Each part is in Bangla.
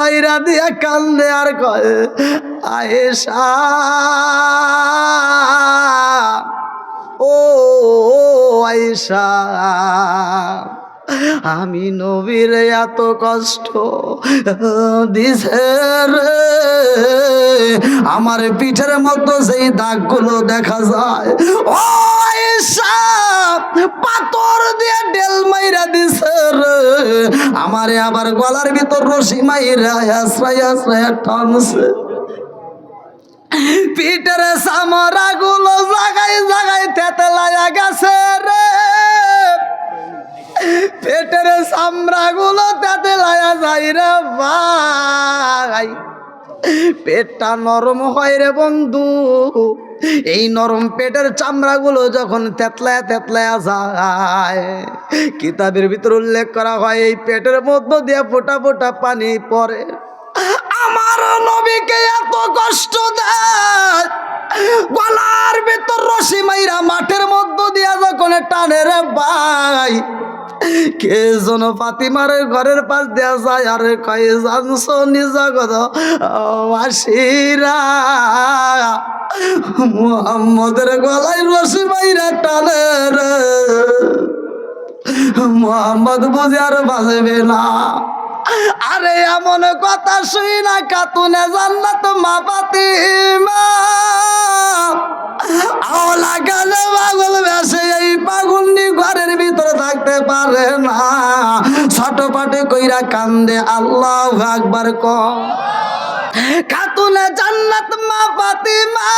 সাইরা দিয়া কান্দে আর কয়, আয়েশা, ও আয়েশা, আমি নবীর এত কষ্ট দিছে আমার পিঠের মতো সেই দাগগুলো দেখা যায়, ও আয়েশা পাথর দিয়ে ডেল মাইরা দিছে আমারে আবার গলার ভিতর রশি মাইরা আশ্রয় আশ্রয় টানছে। পিঠের সামরা গুলো জাগায় জাগায় তেতলায়া গেছে রে। পেটের সামরা গুলো তেতলায়া যায় রে ভাই। পেটটা নরম হয় রে বন্ধু। এই নরম পেটের চামড়াগুলো যখন তেতলায়া তেতলায়া যায়, কিতাবের ভিতর উল্লেখ করা হয়, এই পেটের মধ্য দিয়ে ফোটা ফোটা পানি পড়ে। আমার নবীকে এত কষ্ট দেয়, গলার ভিতর রশি মাইরা মাঠের মধ্য দিয়া যখন টানে রে ভাই কে যেন ফাতিমার ঘরের পাশ দেয়া যায়, আর কয়ে জানছ নিজাগত আশিরা মোহাম্মদের গলায় রশি মাইরা টানে মোহাম্মদ বুঝে আর বাজবে না। আরে এমন কথা শুই না, কাতুনে জান্নাত মা পাতিমা আওলা গেলে পাগল বেসে এই পাগলনি ঘরের ভিতরে থাকতে পারে না। ছোট পাটে কইরা কান্দে, আল্লাহ আকবার কম খাতুনে জান্নাত মা ফাতিমা।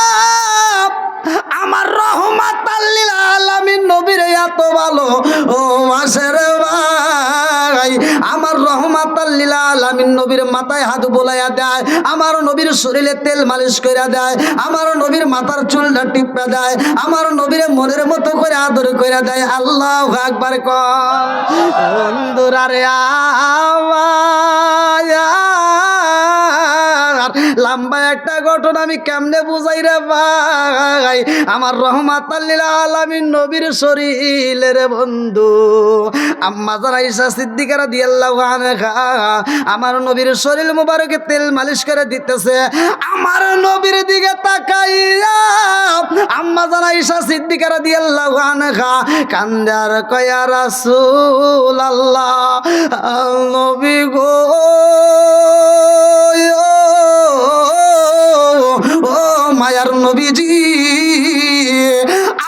আমার রহমাত আল্লিল আলামিন নবীর এত ভালো। ও মাসের ভাই, আমার রহমাত আল্লিল আলামিন নবীর মাথায় হাত বোলাইয়া দেয়, আমার নবীর শরীরে তেল মালিশ করে দেয়, আমার নবীর মাথার চুলটা টিপা দেয়, আমার নবীর মনের মতো করে আদর করে দেয়, আল্লাহ আকবার কর বন্ধুরা রে আমার লম্বা একটা ঘটনা আমি কেমনে বুঝাই রে ভাই? আমার রহমাত আলামিন নবীর রে বন্ধু। আম্মা যারা ঈশা সিদ্দিকারা দিয়ে আমার নবীর শরীর মুবারকে তেল মালিশ করে দিতেছে। আমার নবীর দিকে তাকাইয়া আম্মা জানা ঈশা সিদ্দিকারা আল্লাহ কান্দার কয়া রাসূল আল্লাহ নবী গো নবীজি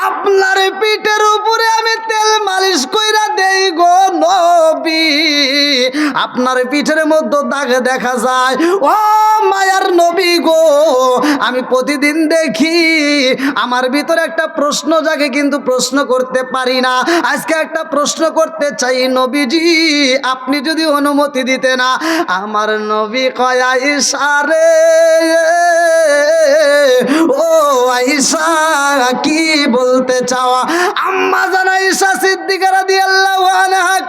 আপনার পিঠের উপরে আমি তেল মালিশ কইরা দেই গো আপনার পিঠের মধ্যে দাগ দেখা যায়। ও মায়ার নবী গো, আমি প্রতিদিন দেখি, আমার ভিতরে একটা প্রশ্ন জাগে কিন্তু প্রশ্ন করতে পারি না। আজকে একটা প্রশ্ন করতে চাই নবীজি, আপনি যদি অনুমতি দিতে না, আমার নবী কয়া ইসারে ও আইসা কি বলতে চাওয়া আম্মা জানা ঈশা সিদ্দিকারা দিয়ে আল্লাহ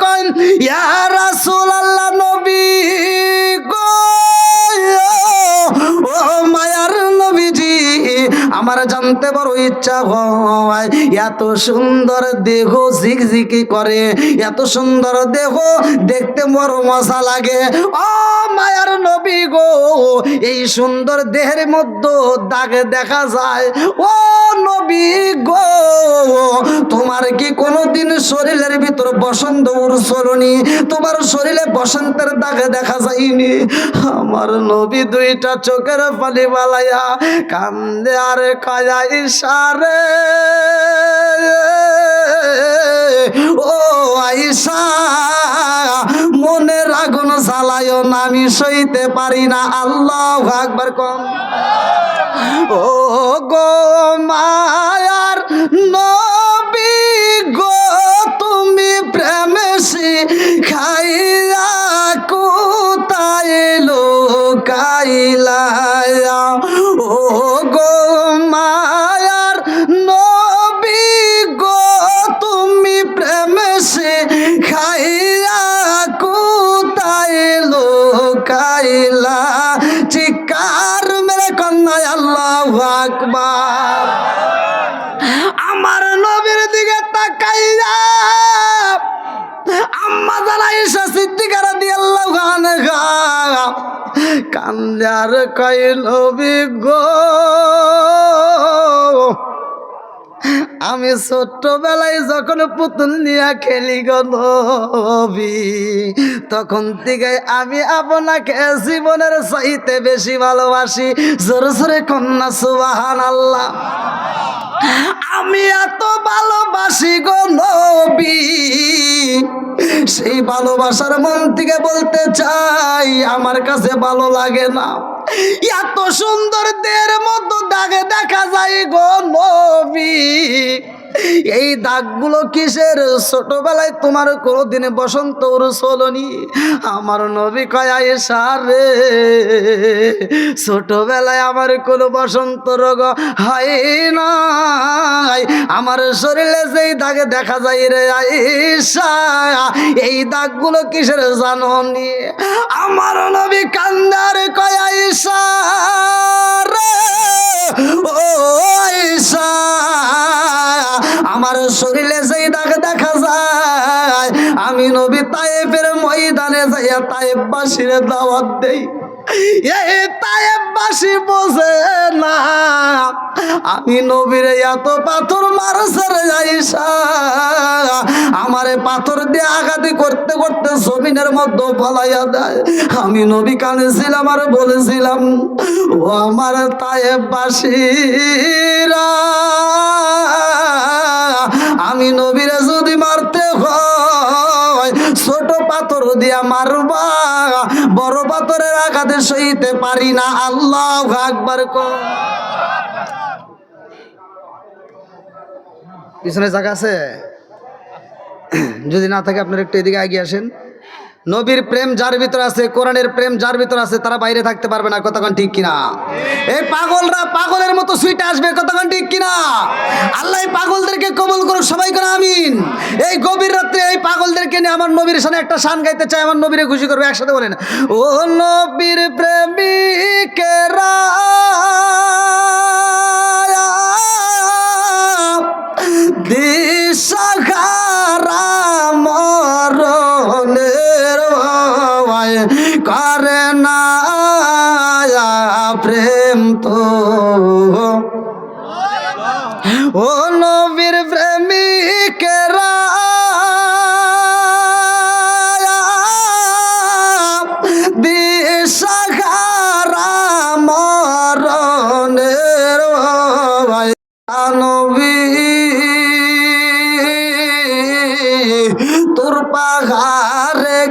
কন ইয়া রাসূলুল্লাহ ਚ জানতে বড় ইচ্ছা হয়। এত সুন্দর দেহ ঝিকঝিকি করে, এত সুন্দর দেহ দেখতে বড় মজা লাগে। ও মায়ার নবী গো, এই সুন্দর দেহের মধ্যে দাগ দেখা যায়। ও নবী গো, তোমার কি কোনোদিন শরীরের ভিতর বসন্ত উড়ছলনি তোমার শরীরে বসন্তের দাগ দেখা যায়নি? আমার নবী দুইটা চোখের পানি বালাইয়া কান্দে আর কায়া ইশারে ও আইসা, মনের আগুন জ্বালায় আমি সইতে পারি না। আল্লাহ একবার কম। ও গো মায়ার সিদ্দিকারা দিয়ে আল্লাহ কান্দে আর কইল গো। আমি ছোট্টবেলায় যখন পুতুল নিয়ে খেলি গো নবী, তখন থেকে আমি আপনাকে জীবনের চাইতে বেশি ভালোবাসি। জোরে জোরে কন্যা সুবাহান আল্লাহ আমি এত ভালোবাসি গো নবী। সেই ভালোবাসার মন থেকে বলতে চাই, আমার কাছে ভালো লাগে না। এত সুন্দর দেহের মতো দাগে দেখা যায় গো নবী। এই দাগগুলো কিসের? ছোটবেলায় তোমার কোনোদিন বসন্ত চলনি আমার নবী কয় সারে ছোটবেলায় আমার কোনো বসন্ত রোগ হয় নাই। আমার শরীরে যেই দাগে দেখা যায় রে আইসা এই দাগগুলো কিসের জাননি? আমার নবী কান্দার কয় আইসা রে, ও আইসা আমার শরীরে যেই দাগ দেখা যায়, আমি নবী তায়েফের ময়দানে যাইয়া তায়েববাসীর দাওয়াত দেই। এই তায়েববাসী বোঝে না, আমি নবীর এত পাথর মারছে যাইসা আমারে পাথর দিয়ে আঘাতি করতে করতে জমিনের মধ্যে ফলাইয়া দেয়। আমি নবী কানেছিলাম আর বলেছিলাম, ও আমার তায়েববাসীরা আমি নবীরা যদি মারতে হয়, ছোট পাথর দিয়া মারবা। বড় পাথরের আঘাতে সইতে পারি না। আল্লাহ আকবার ক পিছনে জায়গা আছে? যদি না থাকে আপনার একটু এদিকে এগিয়ে আসেন। নবীর প্রেম যার ভিতর আছে, কোরআনের প্রেম যার ভিতর আছে, তারা বাইরে থাকতে পারবে না কতক্ষণ ঠিক কিনা? এই পাগলরা পাগলের মতো সুইটে আসবে কতক্ষণ ঠিক কিনা? আল্লাহ পাগলদেরকে কবল করুক, সবাই করে আমিন। এই গভীর রাত্রে এই পাগলদেরকে নিয়ে আমার নবীর সামনে একটা শান গাইতে চাই, আমার নবীরে খুশি করবে, একসাথে বলেন, ও নবীর প্রেমিকেরা তোর পাহাড়ে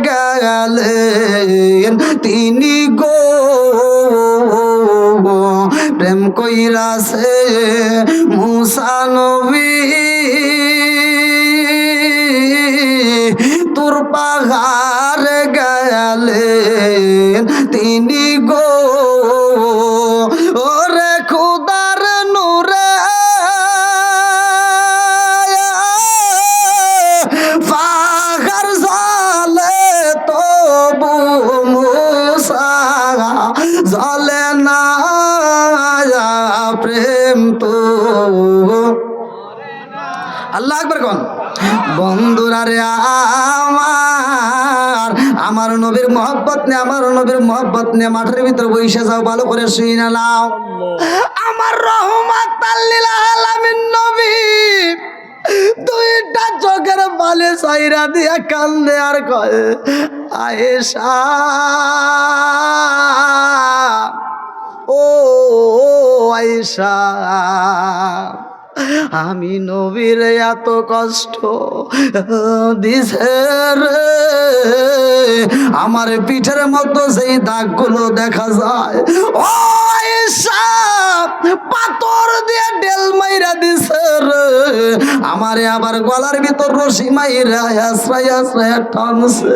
তিনি গো। প্রেম কইরাছে সে নবী। তোর পাহাড়ে বন্ধুরা রে আমার আমার নবীর মহব্বত নে, আমার নবীর মহব্বত নে, মাঠের ভিতর বইসে যাও, ভালো করে শুই না নাও। আমার রহমাত আল্লিল আলামিন নবী, দুইটা চোখের বালে সাইরা দিয়া কান্দে আর কয়, আয়েশা। ও, আয়েশা। আমি নবীর এত কষ্ট দিছে আমার পিঠের মতো সেই দাগগুলো দেখা যায়, ও পাথর দিয়ে ডেল মাইরা দিছে আমারে আবার গলার ভিতর রশি মাইরা আশ্রয় আশ্রয় টানছে।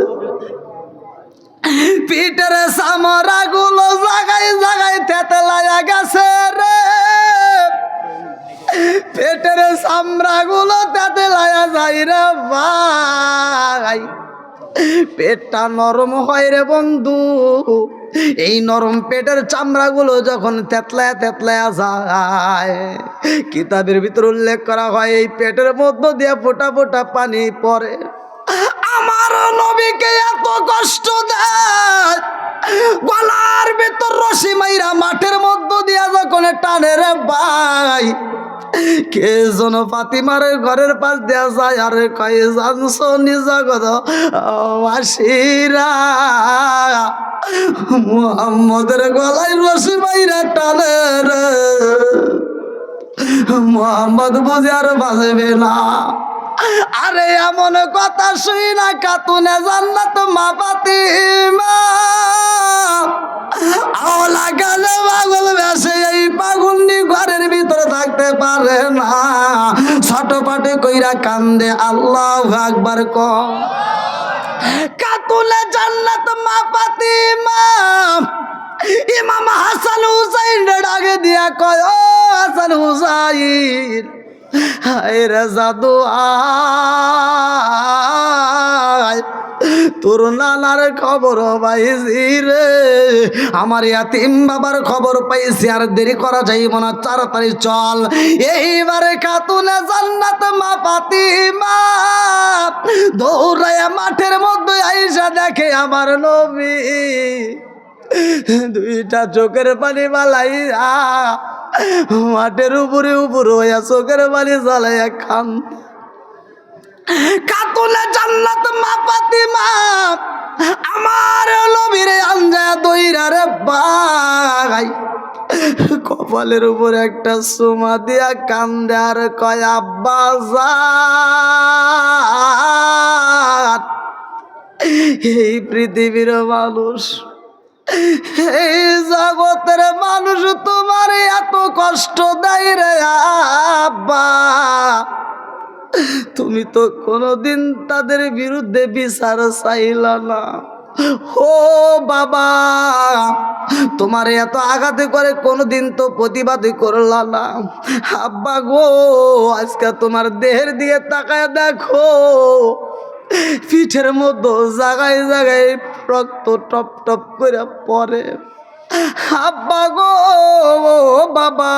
পিঠের সামরা গুলো জাগায় জাগায় তেতলায়া গেছে রে। পেটের চামড়া গুলো তাতে লায়া যায় রে ভাই। পেটটা নরম হয় রে বন্ধু। এই নরম পেটের চামড়াগুলো যখন তেতলায়া তেতলায়া যায়, কিতাবের ভিতর উল্লেখ করা হয়, এই পেটের মধ্য দিয়ে ফোটা ফোটা পানি পড়ে। আমার নবীকে এত কষ্ট দেয়, গলার ভিতর রশি মাইরা মাঠের মধ্য দিয়া যখন টানে রে ভাই কে জন ফাতিমার ঘরের পাশ দেয়া যায়, আর কয়ে জানছ নিজগত মাসিরা মোহাম্মদের গলায় রশি মাইরা টানে মোহাম্মদ বুঝে আর বাঁচবে না। আরে এমন কথা শুই না কাতুনে জান্নাত মা পাতি আওলা গেলে পাগল বেসে এই পাগুন্ডি থাকতে পারে না। ছটপাটে কইরা কান্দে, আল্লাহ আকবার ক। কাতুলে জান্নাত মা পাতি ইমাম হাসান হুসাইন ডাকে দিয়া কয়, ও হাসান হুসাইন। হায় রে জাদু আয়। তোর নানার খবর পাইছি রে। আমার ইয়াতিম বাবার খবর পাইছি, আর দেরি করা যাইব না, তাড়াতাড়ি চল। এইবারে খাতুনে জান্নাত মা পাতি মা দৌড়াইয়া মাঠের মধ্যে আইসা দেখে আমার নবী। দুইটা চোখের পানি বালাইয়া মাঠের উপরে উপরে হইয়া চোখের পানি জ্বালাইয়া খান কাতুলে জান্নাত মা পাতি মা আমার নবীরে আঞ্জা দইরা রে কপালের উপর একটা সুমা দিয়া কান্দে আর কয় এই পৃথিবীর মানুষ এই জগতের মানুষ তোমার এত কষ্ট দেয় রে আব্বা। তুমি তো কোনোদিন তাদের বিরুদ্ধে বিচার চাইল না। ও বাবা, তোমার এত আঘাতে করে কোনোদিন তো প্রতিবাদই করলা না। আব্বা গো, আজকে তোমার দেহের দিয়ে তাকায় দেখো। পিঠের মতো জাগায় জাগায় রক্ত টপ টপ করে পরে। আব্বা গো বাবা,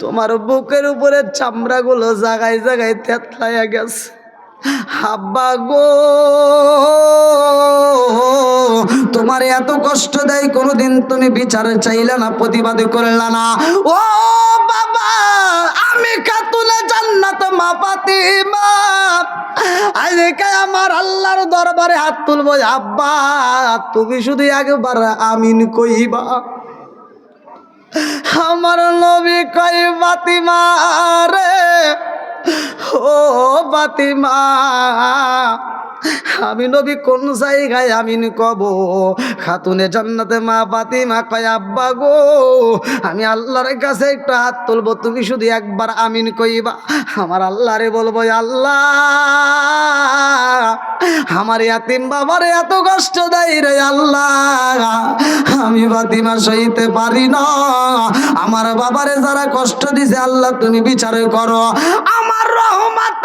তোমার বুকের উপরে চামড়াগুলো জাগায় জাগায় থেতলাইয়া গেছে। হাব্বা গো, তোমার এত কষ্ট দেয়, কোনোদিন তুমি বিচার চাইলে না, প্রতিবাদ করলে না। ও বাবা, আমি কাতুলে জান্নাত মা আজকে আমার আল্লাহর দরবারে হাত তুলবো, আব্বা, তুমি শুধু একবার আমিন কইবা। আমার নবী কই বাতিমা রে ও বাতিমা আমি নবী কোন জায়গায় আমিন কব? খাতুনে জান্নাতে মা ফাতিমা কয়, আব্বা গো, আমি আল্লাহর কাছে একটু হাত তুলবো, তুমি শুধু একবার আমিন কইবা। আমার আল্লাহরে বলব আল্লাহ, আমার ইয়াতিম বাবার এত কষ্ট দেয় রে আল্লাহ। আমি ফাতিমা সইতে পারি না। আমার বাবারে যারা কষ্ট দিছে, আল্লাহ তুমি বিচার করো। আমার রহমাত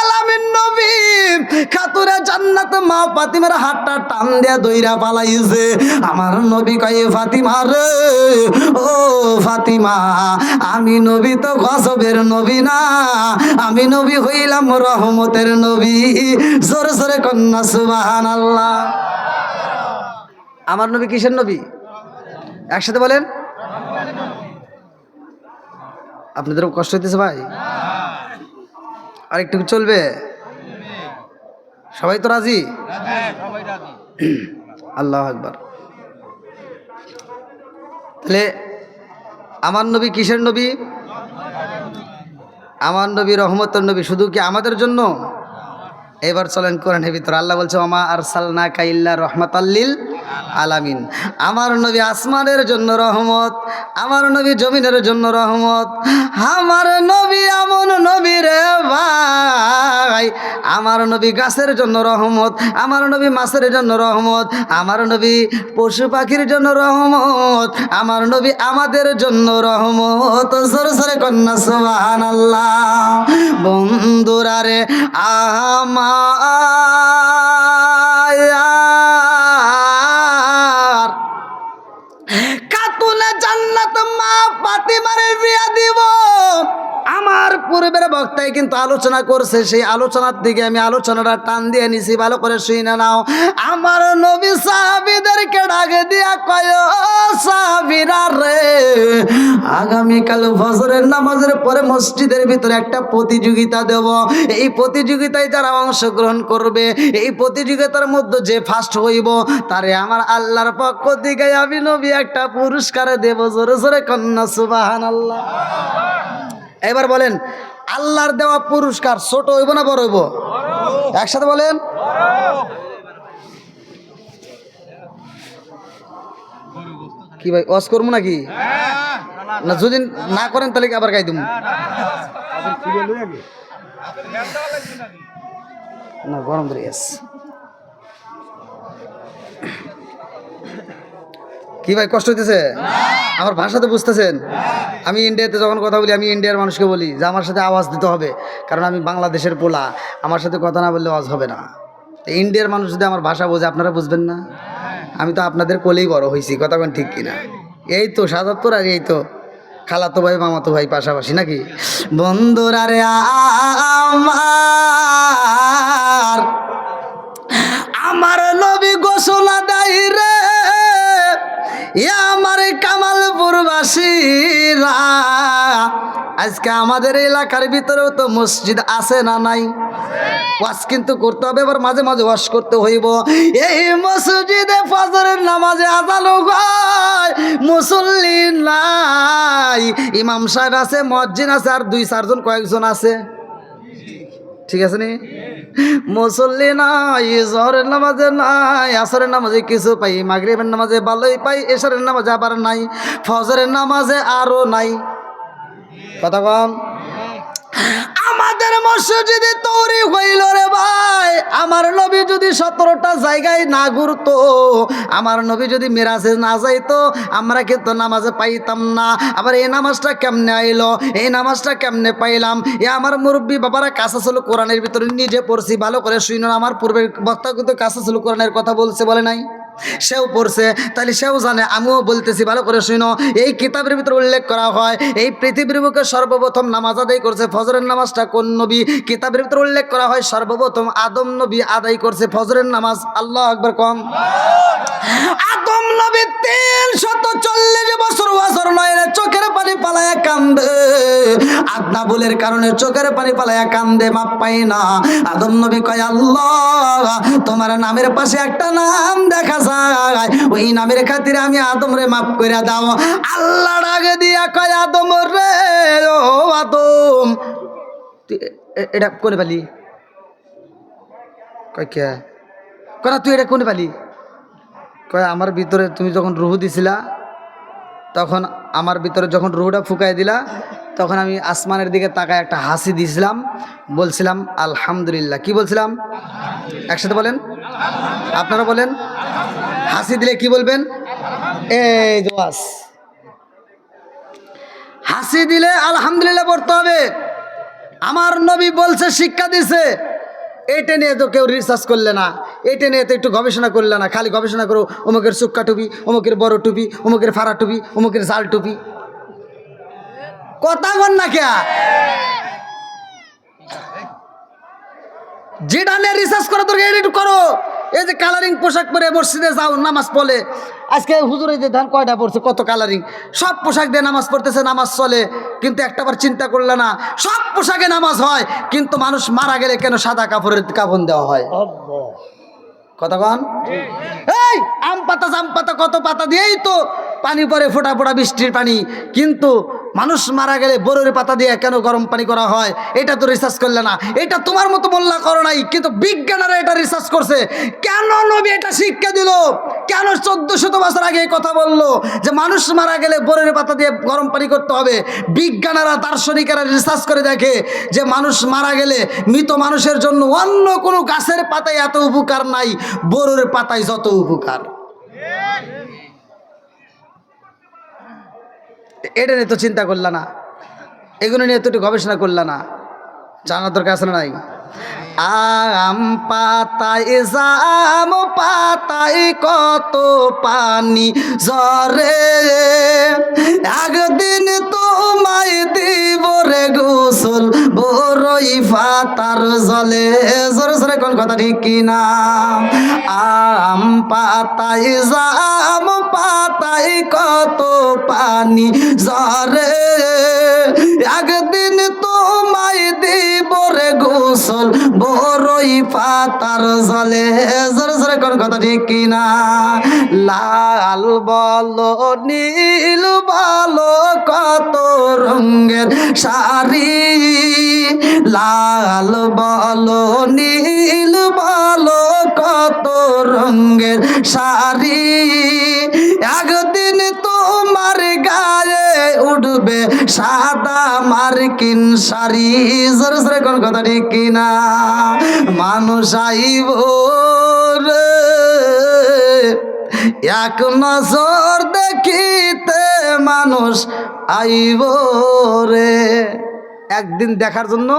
আলামিন নবী। খাতুরে জান্নাত মা ফাতিমার হাতটা টান দিয়া দইরা পালাইছে। আমার নবী কয়, ফাতিমা রে, ও ফাতিমা, আমি নবী তো গজবের নবী না। আমি নবী হইলাম রহমতের নবী। জোরে জোরে কন্যা সুবাহান আল্লাহ আমার নবী কিসের নবী? একসাথে বলেন। আপনাদের কষ্ট হইতেছে ভাই? আর একটু চলবে? সবাই তো রাজি? আল্লাহ একবার তাহলে আমার নবী কিসের নবী? আমার নবী রহমতের নবী। শুধু কি আমাদের জন্য? এবার চলেন করেন হে ভিতর। আল্লাহ বলছে আমা আর সালনা কাইল্লা রহমত আল্লিল আলামিন। আমার নবী আসমানের জন্য রহমত, আমার নবী জমিনের জন্য রহমত, আমার নবী আমন নবী রে ভাই, আমার নবী গাছের জন্য রহমত, আমার নবী মাছের জন্য রহমত, আমার নবী পশু পাখির জন্য রহমত, আমার নবী আমাদের জন্য রহমত। সরে সরে কন্যা সুবাহান আল্লাহ বন্ধুরা রে, আমার জান্নাত মা পাতিমারে বিয়া দিব। আমার পূর্বের বক্তা বক্তায় কিন্তু আলোচনা করছে, সেই আলোচনার দিকে আমি আলোচনাটা টান দিয়ে নিছি, ভালো করে শুই না নাও। আমার নবী সাহাবিদেরকে ডাকে দিয়া কয়, "ও সাহাবীরা রে, আগামীকাল ফজরের নামাজের পরে মসজিদের ভিতরে একটা প্রতিযোগিতা দেব। এই প্রতিযোগিতায় যারা অংশগ্রহণ করবে, এই প্রতিযোগিতার মধ্যে যে ফার্স্ট হইব, তারে আমার আল্লাহর পক্ষ থেকে আমি নবী একটা পুরস্কার দেব। জোরে জোরে কন্যা সুবাহান আল্লাহ এবার বলেন, আল্লাহর দেওয়া পুরস্কার ছোট হইব না বড় হইব? একসাথে বলেন। কি ভাই অস করব নাকি? না, যদি না করেন তাহলে আবার গাই দিব না, গরম ধরে কি ভাই, কষ্ট হইতেছে? আমার ভাষা তো বুঝতেছেন। আমি ইন্ডিয়াতে যখন কথা বলি, আমি ইন্ডিয়ার মানুষকে বলি যে, আমার সাথে আওয়াজ দিতে হবে, কারণ আমি বাংলাদেশের পোলা। আমার সাথে কথা না বললে আওয়াজ হবে না। ইন্ডিয়ার মানুষ যদি আমার ভাষা বোঝে, আপনারা বুঝবেন না? আমি তো আপনাদের কোলেই বড় হয়েছি কথা কোন ঠিক কিনা? এই তো সাতাত্তর আর এই তো। খালাতো ভাই, মামাতো ভাই পাশাপাশি নাকি? বন্ধুরা রে আমার আমার নবী ঘোষণা দেয় রে। আমার কামালপুরবাসীরা, আজকে আমাদের এলাকার ভিতরেও তো মসজিদ আছে না নাই? ওয়াশ কিন্তু করতে হবে, এবার মাঝে মাঝে ওয়াশ করতে হইব। এই মসজিদে ফজরের নামাজে আজানো হয় মুসল্লি নাই। ইমাম সাহেব আছে, মসজিদ আছে, আর দুই চারজন কয়েকজন আছে। ঠিক আছে নি? মুসল্লি নাই, জহরের নামাজে নাই, আসরের নামাজে কিছু পাই, মাগরিবের নামাজে ভালোই পাই এসরের নামাজে আবার নাই, ফজরের নামাজে আরও নাই। কথা কম মসজিদে তৈরি হইল রে ভাই। আমার নবী যদি সতেরোটা জায়গায় না ঘুরতো, আমার নবী যদি মিরাজে না যাইতো, আমরা কিন্তু নামাজে পাইতাম না। আবার এই নামাজটা কেমনে আইলো? এই নামাজটা কেমনে পাইলাম? এ আমার মুরব্বী বাবারা কাঁচা ছিল কোরআনের ভিতরে নিজে পড়ছি, ভালো করে শুনুন আমার পূর্বের বক্তা কিন্তু কাঁচা ছিল কোরআনের কথা বলছে, বলে নাই। সেও পড়ছে, তাহলে সেও জানে, আমিও বলতেছি, ভালো করে শুনো। এই কিতাবের ভিতরে উল্লেখ করা হয়, এই পৃথিবীর বুকে সর্বপ্রথম নামাজ আদায় করছে ফজরের নামাজটা কোন নবী? কিতাবের ভিতরে উল্লেখ করা হয়, সর্বপ্রথম আদম নবী আদায় করছে ফজরের নামাজ। আল্লাহ আকবর কম। আদম নবী তিন শত চল্লিশ বছর বছর নয় চোখের পানি পালায়া কান্দে। আদনা বলের কারণে চোখের পানি পালায়া কান্দে, মাপ পাই না। আদম নবী কয়, আল্লাহ, তোমার নামের পাশে একটা নাম দেখা যায়। ওই নামের খাতিরে আমি আদম রে মাফ করে দাও। আল্লাহ ডাকে দিয়া কয়, আদম রে, ও আদম। এটা কোনে পালি? কয় কে? কয় তুই এটা কোনে পালি? কয়, আমার ভিতরে তুমি যখন রুহু দিছিলা তখন আমার ভিতরে যখন রুহুটা ফুকাই দিলা, তখন আমি আসমানের দিকে তাকায় একটা হাসি দিয়েছিলাম বলছিলাম, আলহামদুলিল্লাহ। কি বলছিলাম? একসাথে বলেন। আপনারা বলেন। হাসি দিলে কি বলবেন? এই জোয়াস হাসি দিলে আলহামদুলিল্লাহ পড়তে হবে। আমার নবী বলছে, শিক্ষা দিছে। এটা নিয়ে তো কেউ রিসার্চ করলে না। এটা নিয়ে তো একটু গবেষণা করলে না, খালি গবেষণা করো, অমুকের সুক্কা টুপি, অমুকের বড় টুপি, অমুকের ফাড়া টুপি, অমুকের জাল টুপি। কথা বল না কে? যেটা নিয়ে রিসার্চ করা, তোর একটু করো। এই যে কালারিং পোশাক পরে মসজিদে যাও, নামাজ পড়ে। আজকে হুজুর যে ধান কয়টা পড়ছে, কত কালারিং সব পোশাক দিয়ে নামাজ পড়তেছে, নামাজ চলে। কিন্তু একটাবার চিন্তা করলে না, সব পোশাকে নামাজ হয়, কিন্তু মানুষ মারা গেলে কেন সাদা কাপড়ের কাফন দেওয়া হয়? কন? এই, আম পাতা, জাম পাতা, কত পাতা দিয়েই তো পানি পরে ফোটা ফোটা বৃষ্টির পানি। কিন্তু মানুষ মারা গেলে বরুর পাতা দিয়ে কেন গরম পানি করা হয়? এটা তো রিসার্চ করলে না। এটা তোমার মতো মোল্লা করো নাই, কিন্তু বিজ্ঞানীরা এটা রিসার্চ করছে। কেন নবী এটা শিক্ষা দিল? কেন চোদ্দ শত বছর আগে কথা বলল? যে মানুষ মারা গেলে বরুর পাতা দিয়ে গরম পানি করতে হবে। বিজ্ঞানীরা, দার্শনিকেরা রিসার্চ করে দেখে যে মানুষ মারা গেলে মৃত মানুষের জন্য অন্য কোনো গাছের পাতায় এত উপকার নাই। বরুর পাতায় যত উপকার। এটা নিয়ে তো চিন্তা করলা না। এগুলো নিয়ে তো একটু গবেষণা করলা না। জানার দরকার আসলে নাই? আম পাতায় জাম, পাতায় কত পানি জরে একদিন তোমায় দিব রে গোসল বড়ই ফাতার জলে। জোরে জোরে কোন কথা ঠিক কিনা? আম পাতায় জাম, পাতায় কত পানি জরে একদিন তোমায় দিব রে গোসল বড়ই পাতার জলে। জোরে জোরে কোন কথা ঠিক কিনা? লাল বল, নীল বলো, কত রঙের শাড়ি? লাল বল, নীল বলো, কত রঙের শাড়ি? একদিন তোমার গায়ে উঠবে সাদা মার্কিন শাড়ি। জোরে জোরে কোন কথা ঠিক কিনা? মানুষ আইব রে। এক নজর দেখিতে মানুষ আইব রে। একদিন দেখার জন্য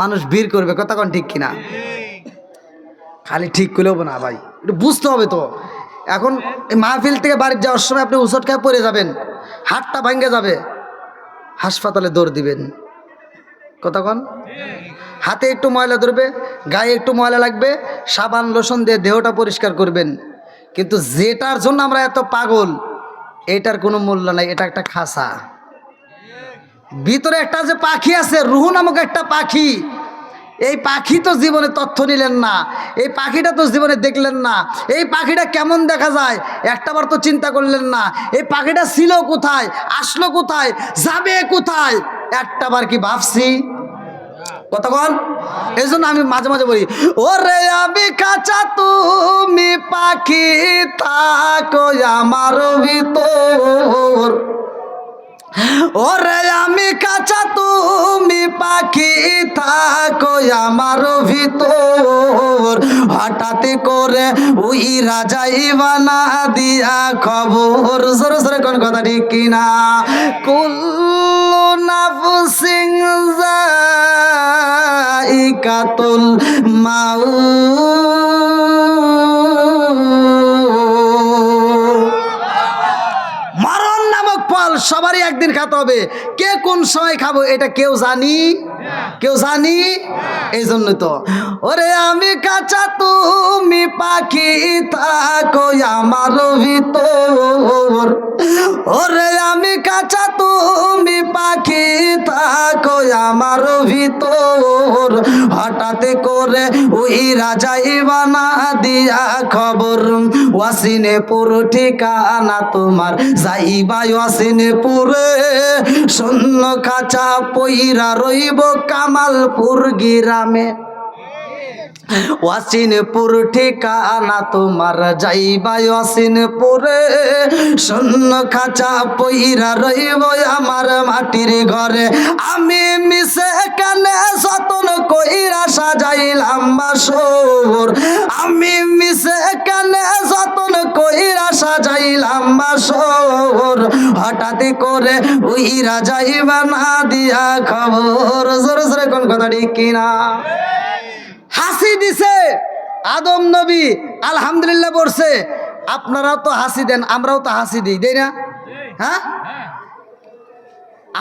মানুষ ভিড় করবে কথা কোন ঠিক কিনা? খালি ঠিক করলেও না ভাই একটু বুঝতে হবে তো। এখন মাহফিল থেকে বাড়ির যাওয়ার সময় আপনি উসট খায় পড়ে যাবেন, হাতটা ভাঙ্গে যাবে। হাসপাতালে দৌড় দিবেন। কতক্ষণ হাতে একটু ময়লা ধরবে, গায়ে একটু ময়লা লাগবে, সাবান, লোশন দিয়ে দেহটা পরিষ্কার করবেন। কিন্তু যেটার জন্য আমরা এত পাগল, এটার কোনো মূল্য নাই, এটা একটা খাসা। ভিতরে একটা যে পাখি আছে, রুহু নামক একটা পাখি এই পাখি তো জীবনে তথ্য নিলেন না, এই পাখিটা তো জীবনে দেখলেন না, এই পাখিটা কেমন দেখা যায় একটাবার তো চিন্তা করলেন না, এই পাখিটা ছিল কোথায়, আসলো কোথায়, যাবে কোথায় একটাবার কি ভাবছি? কতক্ষণ এই জন্য আমি মাঝে মাঝে বলি, ওরে আমি কাঁচা, তুমি পাখি, থাকো আমার ভিতর। ওরে আমি কাঁচা, তুমি পাখি, থাকো আমার ভিতর। হঠাৎ করে উই রাজাই বানা দিয়া খবর। সরে সরে কোন কথা ঠিক কিনা? কুল্লু নাফসিং জাইকাতুল মাউত। খেতে হবে। কে কোন সময় খাব এটা কেউ জানি? কেউ জানি? এই জন্য তো। ওরে আমি কাঁচা, তুমি পাখি, থাকো আমার ভিতর। ওরে আমি কাঁচা, তুমি পাখি, থাকো আমার ভিতর। হঠাৎ করে ওই রাজাই বানা দিয়া খবর ওয়াসিনে পুরো ঠিকানা তোমার। যাইবাই ওয়াসিনে পুরে শূন্য কাঁচা পইরা রইব কামালপুর গিরামে। ওয়াসিনপুর ঠিকানা তোমার যাইবা ওয়াসিনপুরে। শূন্য খাঁচা পইরা রইব আমার মাটির ঘরে। আমি মিশে কানে যতন কইরা সাজাইলাম বাসর আমি মিশে কানে যতন কইরা সাজাইলাম বাসর হঠাৎ করে উইরা যাইবা না দিয়া খবর। জোরে জোরে কোন কথা ঠিক কিনা? হাসি দিছে। আদম নবী আলহামদুলিল্লাহ বলছে, আপনারাও তো হাসি দেন, আমরাও তো হাসি দিই, দেই না? হ্যাঁ?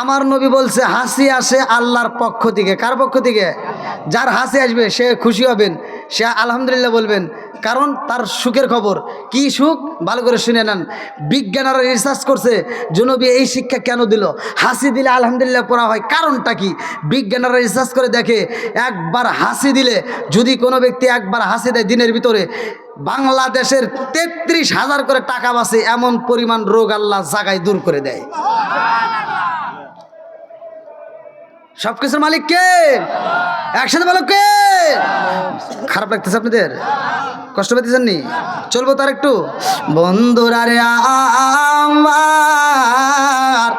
আমার নবী বলছে, হাসি আসে আল্লাহর পক্ষ থেকে। কার পক্ষ থেকে? যার হাসি আসবে, সে খুশি হবেন। সে আলহামদুলিল্লাহ বলবেন কারণ তার সুখের খবর। কি সুখ? ভালো করে শুনে নেন। বিজ্ঞানীরা রিসার্চ করছে, জনবী এই শিক্ষা কেন দিল? হাসি দিলে আলহামদুলিল্লাহ পড়া হয়। কারণটা কি? বিজ্ঞানীরা রিসার্চ করে দেখে, একবার হাসি দিলে যদি কোনো ব্যক্তি একবার হাসি দেয় দিনের ভিতরে, বাংলাদেশের তেত্রিশ হাজার করে টাকা বাঁচে, এমন পরিমাণ রোগ আল্লাহ জাগায় দূর করে দেয়। সবকিছুর মালিক কে? একসাথে বলো কে? খারাপ লাগতেছে আপনাদের? কষ্ট পেতেছেন নি চলবো তার একটু। বন্ধুরা রে আমার,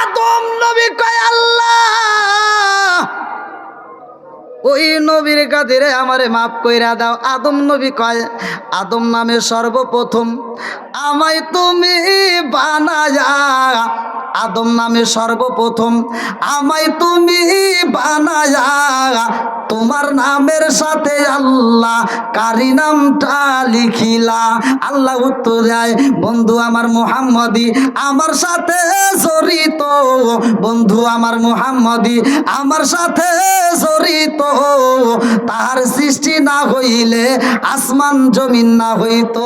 আদম নবী কয় আল্লাহ, ওই নবীর কাদের আমারে মাফ কইরা দাও। আদম নবী কয়, আদম নামে সর্বপ্রথম আমায় তুমি বানায়া, আদম নামে সর্বপ্রথম। আমায় তুমি বানায়া, তোমার নামের সাথে আল্লাহ কারি নামটা লিখিলা। আল্লাহ উত্তর দেয়, বন্ধু আমার মোহাম্মদি, আমার সাথে জড়িত। বন্ধু আমার মোহাম্মদি, আমার সাথে জড়িত। তাহার সৃষ্টি না হইলে আসমান জমিন না হইতো।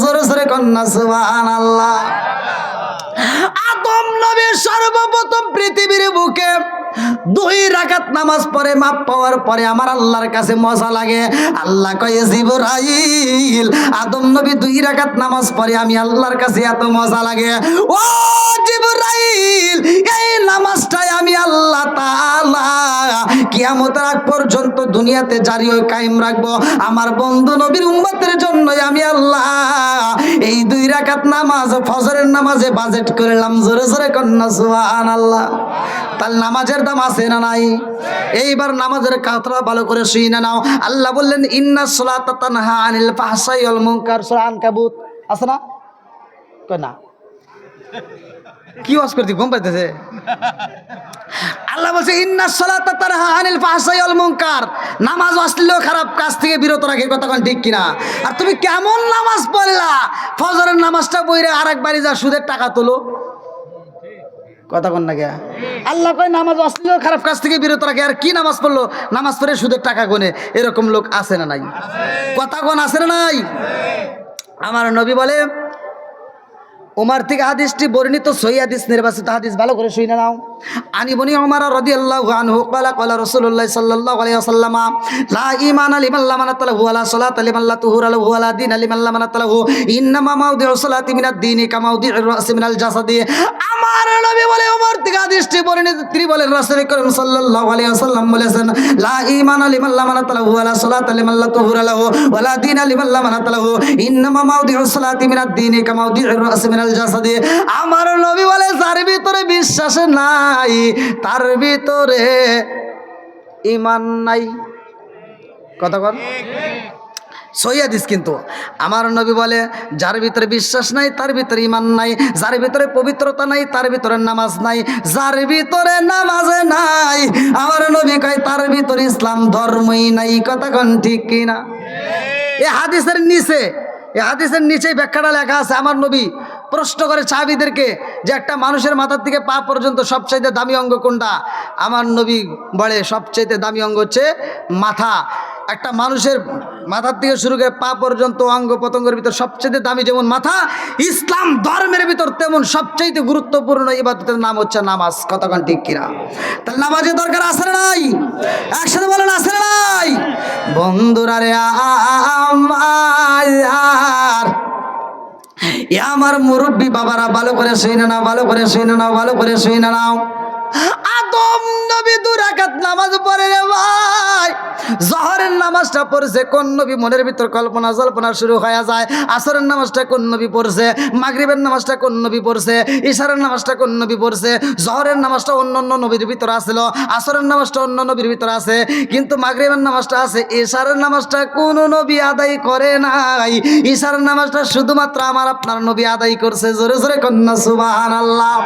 জোরে জোরে কন্যা সুবহান আল্লাহ আদম নবী সর্বপ্রথম পৃথিবীর বুকে দুই রাকাত নামাজ পড়ে, মাপ পাওয়ার পরে আমার আল্লাহর কাছে মজা লাগে। আল্লাহ কয়ে, জিবরাইল, আদম নবী দুই রাকাত নামাজ পড়ে, আমি আল্লাহর কাছে এত মজা লাগে। ও জিবরাইল, এই নামাজটাই আমি আল্লাহ তাআলা কিয়ামতের আগ পর্যন্ত দুনিয়াতে জারি হয়ে কায়েম রাখব। আমার বন্ধু নবীর উম্মতের জন্যই আমি আল্লাহ এই দুই রাকাত নামাজ, ফজরের নামাজে বাজেট করলাম। জোরে জোরে কন্যা সুবহান আল্লাহ তার নামাজের দাম আছে না নাই? এইবার নামাজের কাতরা ভালো করে শুই না নাও। আল্লাহ বললেন, ইন্না সলাতা তানহা আনিল ফাহশাই ওয়াল মুনকার। সূরা আনকাবুত। আছে না? কই না? কি ওয়াজ করতি? ঘুম পাইতেছে। আল্লাহ বলছে, ইন্না সলাতা তানহা আনিল ফাহশাই ওয়াল মুনকার। নামাজ অশ্লীল খারাপ, কাজ থেকে বিরত রাখে কথা কোন ঠিক কিনা? আর তুমি কেমন নামাজ পড়লা? ফজরের নামাজটা বইরে আরেক বাড়ি যা, সুদের টাকা তোলো। কথা কন না কে আল্লাহ কয়, নামাজ অশ্লীল খারাপ কাজ থেকে বিরত রাখে। আর কি নামাজ পড়ল? নামাজ পড়ে সুদের টাকা গনে। এরকম লোক আছে না নাই? কথা কোন, আছে না নাই? আমার নবী বলে ওমার থেকে হাদিসটি বর্ণিত সহি হাদিস, নির্বাচিত হাদিস, ভালো করে শুই না নাও। আনি বনি ওমর রাদিয়াল্লাহু আনহু ক্বালা ক্বালা রাসূলুল্লাহ সাল্লাল্লাহু আলাইহি ওয়াসাল্লাম, লা ঈমান লিমান লা মানাত লাহু, ওয়ালা সালাত লিমান লা তুহুর লাহু, ওয়ালা দিন লিমান লা মানাত লাহু। ইন্নামা মাউদিউ সালাতি মিনাদ দীনি কা মাউদিউর রাস মিনাল জাসাদি নবী বলে, ওমর থেকে হাদিসটি বর্ণিত তিনি বলেন রাসূল করিম সাল্লাল্লাহু আলাইহি ওয়াসাল্লাম বলেছেন, লা ঈমান লিমান লা মানাত ওয়ালা সালাত ওয়ালা দিন লিমান লা মানাত ইন্নামা মাউদিউ সালাতি মিনাদ দীনি কা মাউদিউর রাস মিনাল জাসাদি। আমার নবী বলে যার ভিতরে বিশ্বাস নাই, তার ভিতরে ইমান নাই। কথা সৈয়াদিস কিন্তু। আমার নবী বলে, যার ভিতরে বিশ্বাস নাই, তার ভিতরে ইমান নাই। যার ভিতরে পবিত্রতা নাই, তার ভিতরে নামাজ নাই। যার ভিতরে নামাজ নাই। আমার নবী কয়, তার ভিতরে ইসলাম ধর্মই নাই। কথা কন ঠিক কিনা এ হাদিসের নিচে, এ হাদিসের নিচেই ব্যাখ্যাটা লেখা আছে। আমার নবী প্রশ্ন করে চাবিদেরকে যে, একটা মানুষের মাথার থেকে পা পর্যন্ত সবচাইতে দামি অঙ্গ কোনটা? আমার নবী বলে, সবচাইতে দামি অঙ্গ হচ্ছে মাথা। একটা মানুষের মাথার থেকে শুরু করে পা পর্যন্ত, অঙ্গ পতঙ্গের ভিতর সবচেয়ে দামি যেমন মাথা, ইসলাম ধর্মের ভিতর তেমন সবচাইতে গুরুত্বপূর্ণ ইবাদতের নাম হচ্ছে নামাজ। কতক্ষণ ঠিক কিনা? তাহলে নামাজের দরকার না নাই? একসাথে বলেন, আছে না নাই? বন্ধুরা রে আমার আমার মুরব্বী বাবারা, ভালো করে শুই না নাও, ভালো করে শুই না নাও, ভালো করে শুই না নাও। আদম নবী দুরাকাত নামাজ পড়ে রে ভাই। জহরের নামাজটা পড়ছে, কোন নবী মনের ভিতর কল্পনা, জল্পনা শুরু হয়ে যায়। আসরের নামাজটা কোন নবী পড়ছে নামাজটা কোন নবী পড়ছে, ইশারের নামাজটা কোন নবী পড়ছে, জহরের নামাজটা অন্য অন্য নবীর ভিতর আসছিল আসরের নামাজটা অন্য নবীর ভিতর আছে, কিন্তু মাগরিবের নামাজটা আছে, ইশারের নামাজটা কোন নবী আদায় করে নাই। ইশারের নামাজটা শুধুমাত্র আমার আপনার নবী আদায় করছে, জোরে জোরে কন্যা, সুবহানাল্লাহ।